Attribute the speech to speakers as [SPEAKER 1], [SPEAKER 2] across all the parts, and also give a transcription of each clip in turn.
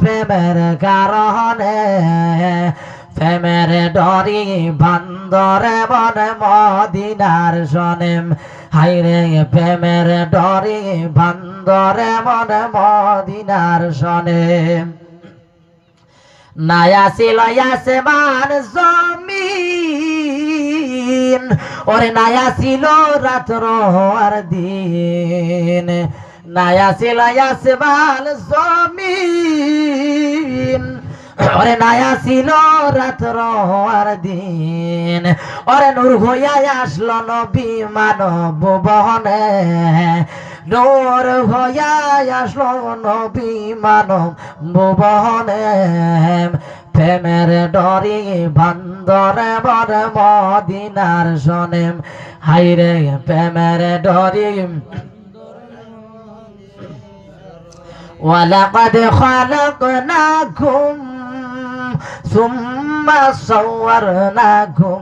[SPEAKER 1] প্রেমের কারণে, প্রেমের ডরি বান্দরে মনে মদিনার শোনেম হাইরে প্রেমের ডরি বান্দরে মনে মদিনার শোনেম নায়া ছিল আসমান জমিন, ওরে নায়া ছিল রাত্র দিন। নায়া ছিল আসমান জমিন। ওরে নায়া ছিল রাত্র আর দিন। ওরে নূর হইয়া আসলো নবী মানব বহনে। নূর হইয়া আসলো নবী মানব ভুবনে প্রেমের ডরি বান্দরে বর মদিনার শোনেম হাইরে প্রেমের ডরি ولقد خلقناكم ثم صورناكم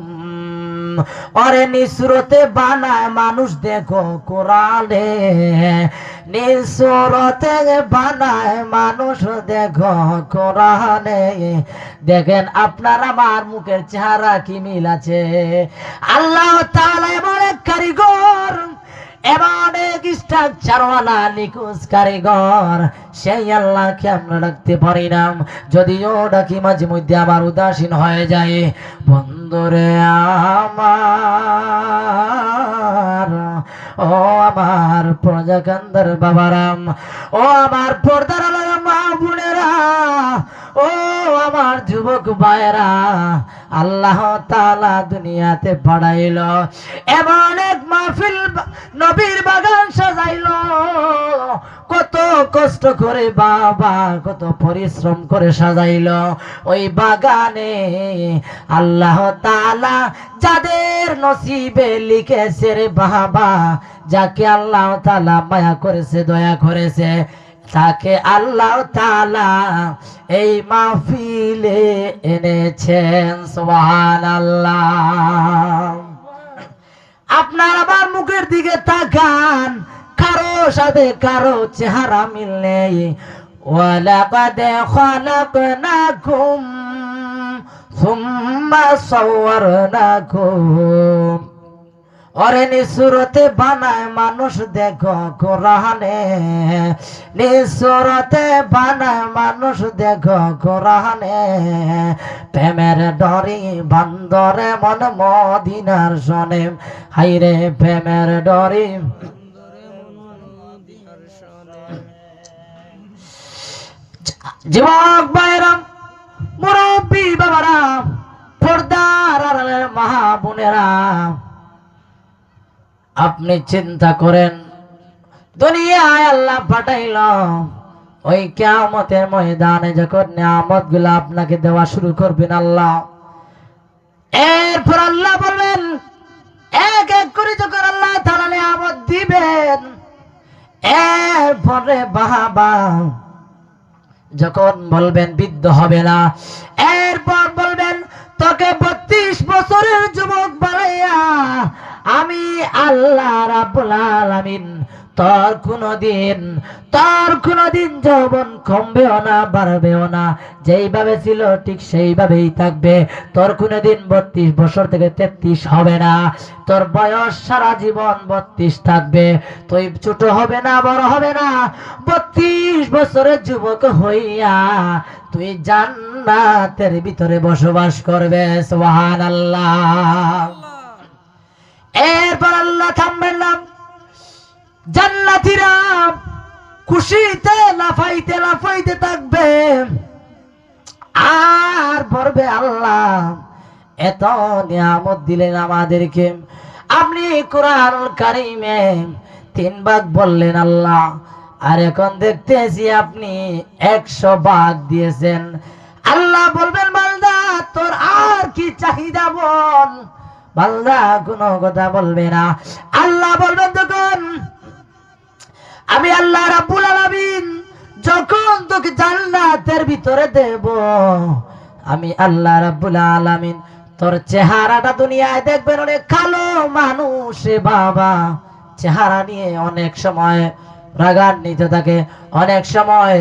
[SPEAKER 1] অরে নিসরতে বানায় মানুষ দেখো কোরআনে নিসরতে বানায় মানুষ দেখো কোরআনে দেখেন আপনার আমার মুখের চেহারা কি মিল আছে আল্লাহ তাআলা এমন এক কারিগর এমন কারিগর সেই ডাকি মাঝে মধ্যে উদাসীন হয়ে যায়। বন্ধুরে আমার, ও আমার প্রজাকান্দার বাবারাম, ও আমার পর্দার মা বোনেরা ও আমার যুবক ভাইরা আল্লাহ তালা দুনিয়াতে পাঠাইল এমন এক মাহফিল নবীর বাগান সাজাইল। কত কষ্ট করে বাবা, কত পরিশ্রম করে সাজাইল। ওই বাগানে আল্লাহ তালা যাদের নসিবে লিখেছে রে বাবা, যাকে আল্লাহ তালা মায়া করেছে, দয়া করেছে। তাকে আল্লাহ তাআলা এই মাহফিলে এনেছেন সোহান আল্লাহ আপনার আবার মুখের দিকে তাকান, কারও সাথে কারও চেহারা মিল নেই। সুম্মা অরে নিসুরতে বানায় মানুষ দেখো কোরআনে। নিসুরতে বানায় মানুষ দেখো কোরআনে। প্রেমের ডরি বান্দরে মন মদিনার শোনে হাইরে প্রেমের ডরি যুবক বাইরাম মুরব্বী বাবারা আড়ালের মহা আপনি চিন্তা করেন, দুনিয়ায় আল্লাহ পাঠাইল, ওই কেয়ামতের ময়দানে যখন নিয়ামতগুলো আপনাকে দেওয়া শুরু করবেন আল্লাহ। এরপর আল্লাহ বলবেন এক এক করে যখন আল্লাহ তাআলা নিয়ামত দিবেন, এরপরে বাহাবা যখন বলবেন, বৃদ্ধ হবে না, এরপর বলবেন রাব্বুল আলামিন, তোর কোনদিন তোর কোনদিন যৌবন কমবেও না, বাড়বেও না। যেইভাবে ছিল, ঠিক সেইভাবেই থাকবে। তোর কোনদিন বত্রিশ বছর থেকে তেত্রিশ হবে না। তোর বয়স সারা জীবন বত্রিশ থাকবে। তুই ছোট হবে না, বড় হবে না। বত্রিশ বছরের যুবক হইয়া তুই জান্নাতের ভিতরে বসবাস করবে সোহান আল্লাহ এরপর আল্লাহ থামবেন না জান্নাতিরা খুশিতে লাফাইতে লাফাইতে থাকবে। আর পড়বে আল্লাহ, এত নিয়ামত দিলেন আমাদেরকে। আপনি কোরআন কারিমে তিন ভাগ বললেন আল্লাহ, আর এখন দেখতেছি আপনি একশো ভাগ দিয়েছেন। আল্লাহ বলবেন মালদা তোর আর কি চাহিদা বল? বালদা কোনো কথা বলবে না। আল্লাহ বলবেন তখন আমি আল্লাহ রাব্বুল আলামিন যখন তোকে জান্নাতের ভিতরে দেব, আমি আল্লাহ রাব্বুল আলামিন তোর চেহারাটা দুনিয়ায় দেখবেন অনেক কালো মানুষ বাবা। চেহারা নিয়ে অনেক সময় রাগান্বিত থাকে, অনেক সময়